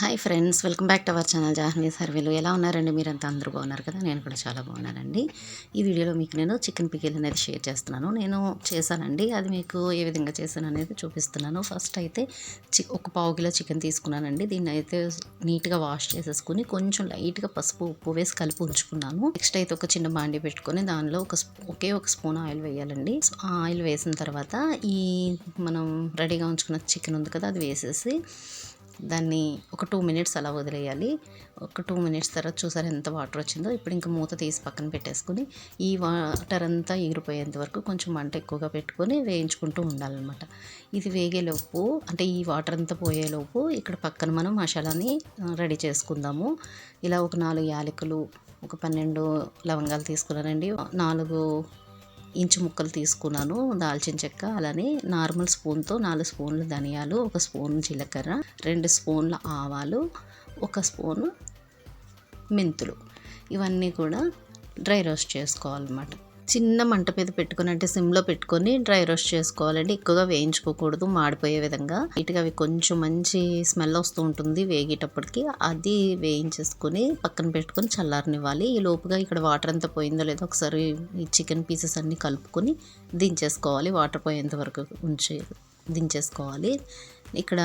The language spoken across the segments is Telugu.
Hi friends welcome back to our channel Jahnavi సర్వేలు. ఎలా ఉన్నారండి? మీరంతా అందరూ బాగున్నారు కదా? నేను కూడా చాలా బాగున్నానండి. ఈ వీడియోలో మీకు నేను చికెన్ పికిల్ అనేది షేర్ చేస్తున్నాను. నేను చేశానండి. అది మీకు ఏ విధంగా చేశాను అనేది చూపిస్తున్నాను. ఫస్ట్ అయితే చి ఒక పావు కిలో చికెన్ తీసుకున్నానండి. దీన్ని అయితే నీట్గా వాష్ చేసేసుకుని కొంచెం లైట్గా పసుపు ఉప్పు వేసి కలిపి ఉంచుకున్నాను. నెక్స్ట్ అయితే ఒక చిన్న బాండి పెట్టుకొని దానిలో ఒక ఒకే ఒక స్పూన్ ఆయిల్ వేయాలండి. ఆ ఆయిల్ వేసిన తర్వాత ఈ మనం రెడీగా ఉంచుకున్న చికెన్ ఉంది కదా అది వేసేసి దాన్ని ఒక టూ మినిట్స్ అలా వదిలేయాలి. ఒక టూ మినిట్స్ తర్వాత చూసారు ఎంత వాటర్ వచ్చిందో. ఇప్పుడు ఇంకా మూత తీసి పక్కన పెట్టేసుకుని ఈ వాటర్ అంతా ఎగిరిపోయేంత వరకు కొంచెం మంట ఎక్కువగా పెట్టుకొని వేయించుకుంటూ ఉండాలన్నమాట. ఇది వేగేలోపు అంటే ఈ వాటర్ అంతా పోయేలోపు ఇక్కడ పక్కన మనం మసాలాని రెడీ చేసుకుందాము. ఇలా ఒక నాలుగు యాలకులు ఒక పన్నెండు లవంగాలు తీసుకున్నానండి. నాలుగు ఇంచు ముక్కలు తీసుకున్నాను దాల్చిన చెక్క అలానే నార్మల్ స్పూన్తో నాలుగు స్పూన్లు ధనియాలు ఒక స్పూన్ జీలకర్ర రెండు స్పూన్ల ఆవాలు ఒక స్పూను మెంతులు. ఇవన్నీ కూడా డ్రై రోస్ట్ చేసుకోవాలన్నమాట. చిన్న మంట మీద పెట్టుకుని అంటే సిమ్లో పెట్టుకొని డ్రై రోస్ట్ చేసుకోవాలండి. ఎక్కువగా వేయించుకోకూడదు మాడిపోయే విధంగా. ఇటుగా అవి కొంచెం మంచి స్మెల్ వస్తూ ఉంటుంది వేగేటప్పటికి. అది వేయించేసుకొని పక్కన పెట్టుకొని చల్లారనివ్వాలి. ఈ లోపుగా ఇక్కడ వాటర్ అంతా పోయిందో లేదో ఒకసారి ఈ చికెన్ పీసెస్ అన్నీ కలుపుకొని దించేసుకోవాలి. వాటర్ పోయేంత వరకు ఉంచి దించేసుకోవాలి. ఇక్కడ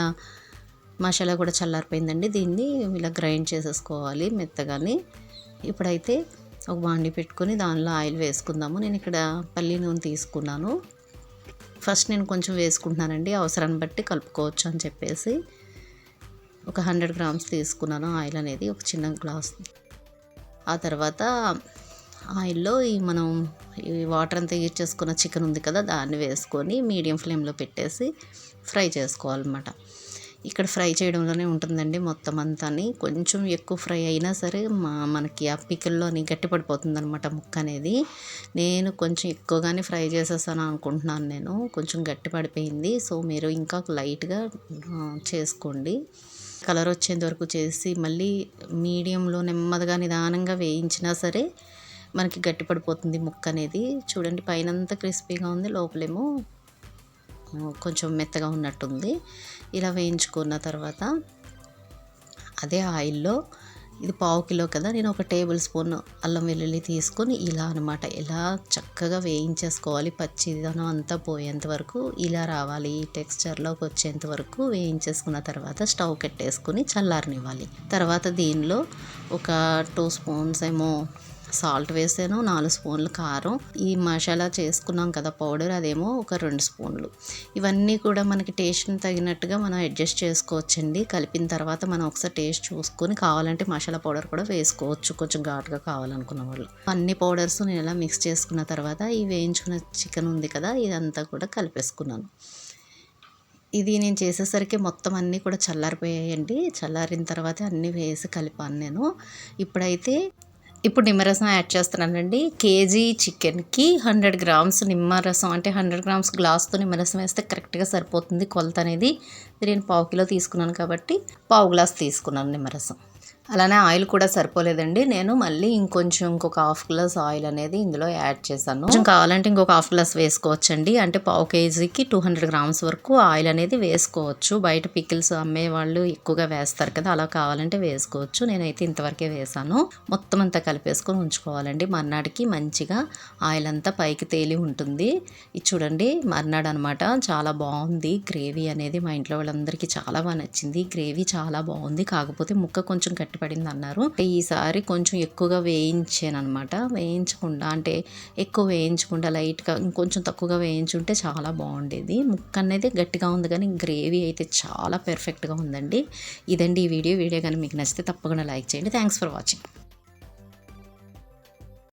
మసాలా కూడా చల్లారిపోయిందండి దీన్ని. ఇలా గ్రైండ్ చేసేసుకోవాలి మెత్తగాని. ఇప్పుడైతే ఒక బాండి పెట్టుకొని దానిలో ఆయిల్ వేసుకుందాము. నేను ఇక్కడ పల్లి నూనె తీసుకున్నాను. ఫస్ట్ నేను కొంచెం వేసుకుంటున్నానండి. అవసరాన్ని బట్టి కలుపుకోవచ్చు అని చెప్పేసి ఒక హండ్రెడ్ గ్రామ్స్ తీసుకున్నాను ఆయిల్ అనేది ఒక చిన్న గ్లాస్. ఆ తర్వాత ఆయిల్లో ఈ మనం ఈ వాటర్ అంతా యూజ్ చేసుకున్న చికెన్ ఉంది కదా దాన్ని వేసుకొని మీడియం ఫ్లేమ్లో పెట్టేసి ఫ్రై చేసుకోవాలన్నమాట. ఇక్కడ ఫ్రై చేయడంలోనే ఉంటుందండి మొత్తం అంతా కొంచెం ఎక్కువ ఫ్రై అయినా సరే మా మనకి ఆ పికిల్లోని గట్టిపడిపోతుంది అనమాట ముక్క అనేది. నేను కొంచెం ఎక్కువగానే ఫ్రై చేసేసాను అనుకుంటున్నాను నేను. కొంచెం గట్టి పడిపోయింది సో మీరు ఇంకా లైట్గా చేసుకోండి. కలర్ వచ్చేంత వరకు చేసి మళ్ళీ మీడియంలో నెమ్మదిగా నిదానంగా వేయించినా సరే మనకి గట్టిపడిపోతుంది ముక్క అనేది. చూడండి పైనంతా క్రిస్పీగా ఉంది లోపలేమో కొంచెం మెత్తగా ఉన్నట్టుంది. ఇలా వేయించుకున్న తర్వాత అదే ఆయిల్లో ఇది పావు కిలో కదా నేను ఒక టేబుల్ స్పూన్ అల్లం వెల్లుల్లి తీసుకొని ఇలా అనమాట ఇలా చక్కగా వేయించేసుకోవాలి పచ్చిదనం అంతా పోయేంత వరకు ఇలా రావాలి ఈ టెక్స్చర్లోకి వచ్చేంత వరకు వేయించేసుకున్న తర్వాత స్టవ్ కట్టేసుకుని చల్లారనివ్వాలి. తర్వాత దీనిలో ఒక టూ స్పూన్స్ ఏమో సాల్ట్ వేసాను నాలుగు స్పూన్లు కారం. ఈ మసాలా చేసుకున్నాం కదా పౌడర్ అదేమో ఒక రెండు స్పూన్లు. ఇవన్నీ కూడా మనకి టేస్ట్ని తగినట్టుగా మనం అడ్జస్ట్ చేసుకోవచ్చండి. కలిపిన తర్వాత మనం ఒకసారి టేస్ట్ చూసుకొని కావాలంటే మసాలా పౌడర్ కూడా వేసుకోవచ్చు. కొంచెం ఘాటుగా కావాలనుకున్న వాళ్ళు. అన్ని పౌడర్స్ నేను ఇలా మిక్స్ చేసుకున్న తర్వాత ఈ వేయించుకున్న చికెన్ ఉంది కదా ఇదంతా కూడా కలిపేసుకున్నాను. ఇది నేను చేసేసరికి మొత్తం అన్నీ కూడా చల్లారిపోయాయండి. చల్లారిన తర్వాత అన్నీ వేసి కలిపాను నేను. ఇప్పుడైతే ఇప్పుడు నిమ్మరసం యాడ్ చేస్తున్నానండి. కేజీ చికెన్కి హండ్రెడ్ గ్రామ్స్ నిమ్మరసం అంటే హండ్రెడ్ గ్రామ్స్ గ్లాస్తో నిమ్మరసం వేస్తే కరెక్ట్గా సరిపోతుంది కొలత అనేది నేను పావు కిలో తీసుకున్నాను కాబట్టి పావు గ్లాస్ తీసుకున్నాను నిమ్మరసం. అలానే ఆయిల్ కూడా సరిపోలేదండి. నేను మళ్ళీ ఇంకొంచెం ఇంకొక హాఫ్ గ్లాస్ ఆయిల్ అనేది ఇందులో యాడ్ చేశాను. కొంచెం కావాలంటే ఇంకొక హాఫ్ గ్లాస్ వేసుకోవచ్చండి. అంటే పావు కేజీకి టూ హండ్రెడ్ గ్రామ్స్ వరకు ఆయిల్ అనేది వేసుకోవచ్చు. బయట పికిల్స్ అమ్మే వాళ్ళు ఎక్కువగా వేస్తారు కదా అలా కావాలంటే వేసుకోవచ్చు. నేనైతే ఇంతవరకే వేసాను మొత్తం అంతా కలిపేసుకొని ఉంచుకోవాలండి. మర్నాడికి మంచిగా ఆయిల్ అంతా పైకి తేలి ఉంటుంది. ఇది చూడండి మర్నాడు అనమాట చాలా బాగుంది. గ్రేవీ అనేది మా ఇంట్లో వాళ్ళందరికీ చాలా బాగా నచ్చింది. గ్రేవీ చాలా బాగుంది. కాకపోతే ముక్క కొంచెం కరెక్ట్ పడింది అన్నారు ఈసారి కొంచెం ఎక్కువగా వేయించాను అనమాట వేయించకుండా అంటే ఎక్కువ వేయించకుండా లైట్గా ఇంకొంచెం తక్కువగా వేయించుంటే చాలా బాగుండేది. ముక్క అనేది గట్టిగా ఉంది కానీ గ్రేవీ అయితే చాలా పెర్ఫెక్ట్గా ఉందండి. ఇదండి ఈ వీడియో. వీడియో కానీ మీకు నచ్చితే తప్పకుండా లైక్ చేయండి. Thanks for watching.